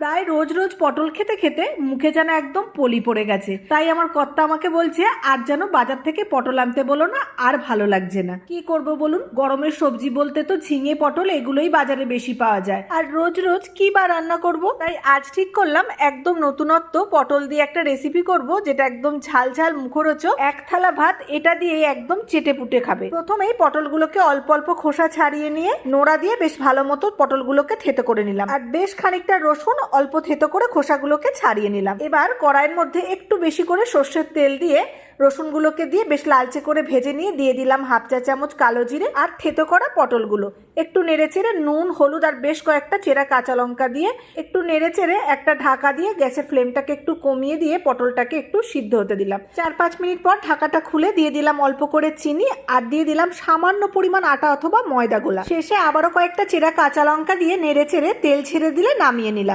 প্রায় রোজ রোজ পটল খেতে খেতে মুখে যেন একদম পলি পড়ে গেছে। তাই আমার কর্তা আমাকে বলছে, আর যেন বাজার থেকে পটল আনতে বলো না, আর ভালো লাগছে না। কি করব বলুন? গরমের সবজি বলতে তো ঝিঙে, পটল, এগুলোই বাজারে বেশি পাওয়া যায়। আর রোজ রোজ কি বা রান্না করব? তাই আজ ঠিক করলাম, একদম নতুনত্ব পটল দিয়ে একটা রেসিপি করব, যেটা একদম ঝাল ঝাল মুখরোচক। এক থালা ভাত, এটা দিয়ে একদম চেটে পুটে খাবে। প্রথমেই পটলগুলোকে অল্প অল্প খোসা ছাড়িয়ে নিয়ে নোড়া দিয়ে বেশ ভালো মতো পটলগুলোকে থেতো করে নিলাম। আর বেশ খানিকটা রসুন অল্প থেতো করে খোসাগুলোকে ছাড়িয়ে নিলাম। এবার কড়াইয়ের মধ্যে একটু বেশি করে সর্ষের তেল দিয়ে রসুনগুলোকে দিয়ে বেশ লালচে করে ভেজে নিয়ে দিয়ে দিলাম হাফ চা চামচ কালো জিরে আর থেতো করা পটলগুলো। একটু নেড়ে চেড়ে নুন, হলুদ আর বেশ কয়েকটা চেরা কাঁচা লঙ্কা দিয়ে একটু নেড়ে চেড়ে একটা ঢাকা দিয়ে গ্যাসের ফ্লেমটাকে একটু কমিয়ে দিয়ে পটলটাকে একটু সিদ্ধ হতে দিলাম। চার পাঁচ মিনিট পর ঢাকাটা খুলে দিয়ে দিলাম অল্প করে চিনি আর দিয়ে দিলাম সামান্য পরিমাণ আটা অথবা ময়দা গোলা। শেষে আবারও কয়েকটা চেরা কাঁচা লঙ্কা দিয়ে নেড়ে চেড়ে তেল ছেড়ে দিলে নামিয়ে নিলাম।